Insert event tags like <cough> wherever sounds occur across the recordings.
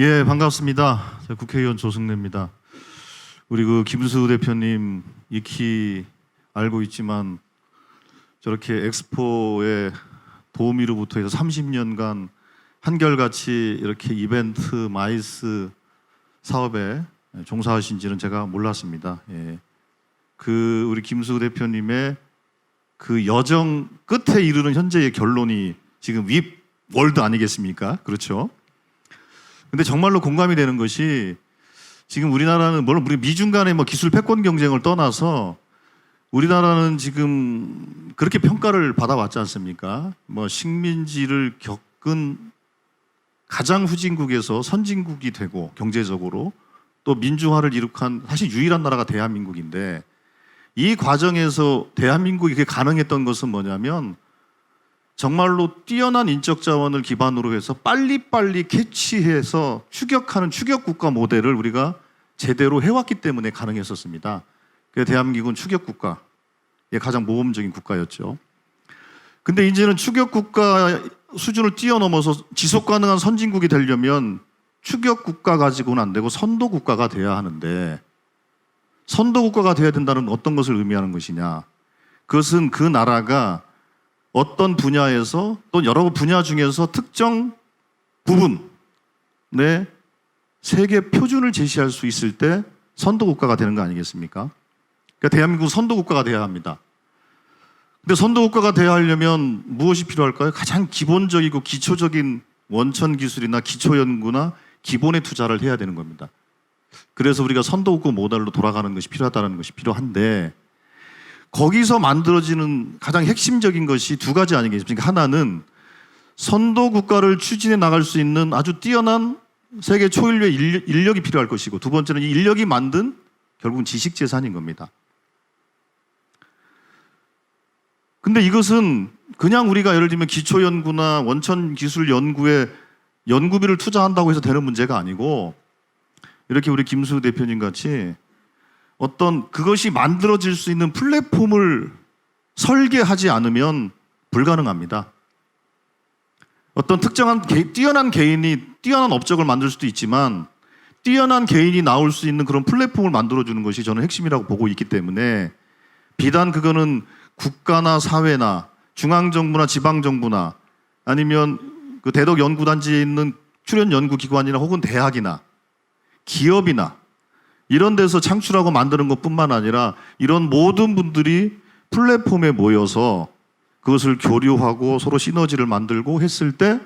예, 반갑습니다. 저 국회의원 조승래입니다. 우리 그 김수 대표님 익히 알고 있지만 저렇게 엑스포의 도우미로부터 해서 30년간 한결같이 이렇게 이벤트 마이스 사업에 종사하신지는 제가 몰랐습니다. 예. 그 우리 김수 대표님의 그 여정 끝에 이르는 현재의 결론이 지금 윗 월드 아니겠습니까? 그렇죠? 근데 정말로 공감이 되는 것이 지금 우리나라는 물론 우리 미중 간의 뭐 기술 패권 경쟁을 떠나서 우리나라는 지금 그렇게 평가를 받아왔지 않습니까? 뭐 식민지를 겪은 가장 후진국에서 선진국이 되고 경제적으로 또 민주화를 이룩한 사실 유일한 나라가 대한민국인데 이 과정에서 대한민국이 그게 가능했던 것은 뭐냐면 정말로 뛰어난 인적 자원을 기반으로 해서 빨리빨리 캐치해서 추격하는 추격 국가 모델을 우리가 제대로 해왔기 때문에 가능했었습니다. 그 대한민국은 추격 국가의 가장 모범적인 국가였죠. 근데 이제는 추격 국가 수준을 뛰어넘어서 지속 가능한 선진국이 되려면 추격 국가 가지고는 안 되고 선도 국가가 돼야 하는데 선도 국가가 돼야 된다는 어떤 것을 의미하는 것이냐? 그것은 그 나라가 어떤 분야에서 또 여러 분야 중에서 특정 부분에 세계 표준을 제시할 수 있을 때 선도 국가가 되는 거 아니겠습니까? 그러니까 대한민국 선도 국가가 돼야 합니다. 근데 선도 국가가 돼야 하려면 무엇이 필요할까요? 가장 기본적이고 기초적인 원천 기술이나 기초 연구나 기본의 투자를 해야 되는 겁니다. 그래서 우리가 선도 국가 모델로 돌아가는 것이 필요하다는 것이 필요한데 거기서 만들어지는 가장 핵심적인 것이 두 가지 아니겠습니까? 하나는 선도 국가를 추진해 나갈 수 있는 아주 뛰어난 세계 초인류의 인력- 인력 이 필요할 것이고 두 번째는 이 인력이 만든 결국은 지식 재산인 겁니다. 근데 이것은 그냥 우리가 예를 들면 기초 연구나 원천 기술 연구에 연구비를 투자한다고 해서 되는 문제가 아니고 이렇게 우리 김수 대표님 같이 어떤 그것이 만들어질 수 있는 플랫폼을 설계하지 않으면 불가능합니다. 어떤 특정한 개- 뛰어난 개인이 뛰어난 업적을 만들 수도 있지만 뛰어난 개인이 나올 수 있는 그런 플랫폼을 만들어주는 것이 저는 핵심이라고 보고 있기 때문에 비단 그거는 국가나 사회나 중앙정부나 지방정부나 아니면 그 대덕 연구단지에 있는 출연 연구기관이나 혹은 대학이나 기업이나 이런 데서 창출하고 만드는 것뿐만 아니라 이런 모든 분들이 플랫폼에 모여서 그것을 교류하고 서로 시너지를 만들고 했을 때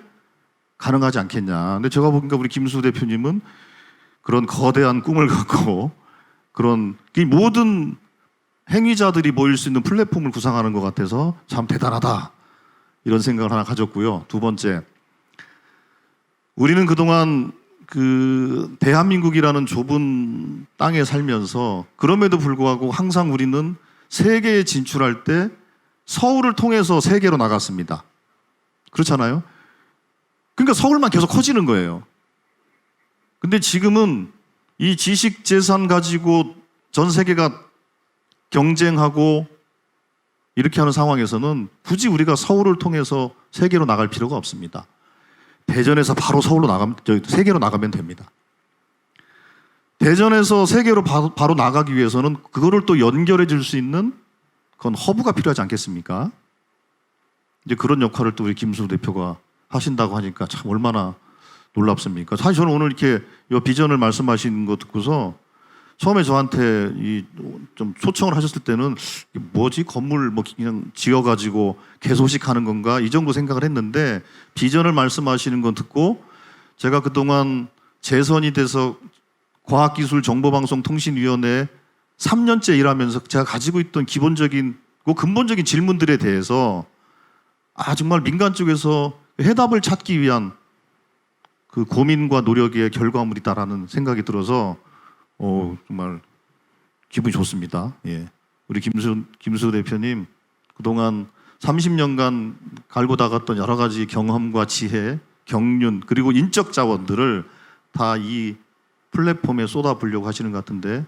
가능하지 않겠냐. 근데 제가 보니까 우리 김수 대표님은 그런 거대한 꿈을 <laughs> 갖고 그런 이 모든 행위자들이 모일 수 있는 플랫폼을 구상하는 것 같아서 참 대단하다. 이런 생각을 하나 가졌고요. 두 번째, 우리는 그동안 그 대한민국이라는 좁은 땅에 살면서 그럼에도 불구하고 항상 우리는 세계에 진출할 때 서울을 통해서 세계로 나갔습니다. 그렇잖아요? 그러니까 서울만 계속 커지는 거예요. 근데 지금은 이 지식 재산 가지고 전 세계가 경쟁하고 이렇게 하는 상황에서는 굳이 우리가 서울을 통해서 세계로 나갈 필요가 없습니다. 대전에서 바로 서울로 나가면 저 세계로 나가면 됩니다. 대전에서 세계로 바로, 바로 나가기 위해서는 그거를 또 연결해 줄 수 있는 그건 허브가 필요하지 않겠습니까? 이제 그런 역할을 또 우리 김수 대표가 하신다고 하니까 참 얼마나 놀랍습니까? 사실 저는 오늘 이렇게 이 비전을 말씀하신 거 듣고서 처음에 저한테 이 좀 초청을 하셨을 때는 뭐지? 건물 뭐 그냥 지어가지고 개소식하는 건가? 이 정도 생각을 했는데 비전을 말씀하시는 건 듣고 제가 그동안 재선이 돼서 과학기술정보방송통신위원회 3년째 일하면서 제가 가지고 있던 기본적인 그 근본적인 질문들에 대해서 아 정말 민간 쪽에서 해답을 찾기 위한 그 고민과 노력의 결과물이다라는 생각이 들어서 어 정말 기분이 좋습니다. 예. 우리 김수 김수 대표님 그동안 30년간 갈고 닦았던 여러 가지 경험과 지혜, 경륜 그리고 인적 자원들을 다 이 플랫폼에 쏟아부려고 하시는 것 같은데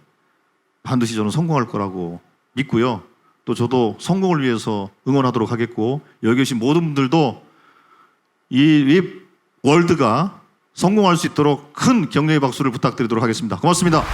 반드시 저는 성공할 거라고 믿고요. 또 저도 성공을 위해서 응원하도록 하겠고 여기 계신 모든 분들도 이 웹 월드가 성공할 수 있도록 큰 격려의 박수를 부탁드리도록 하겠습니다. 고맙습니다.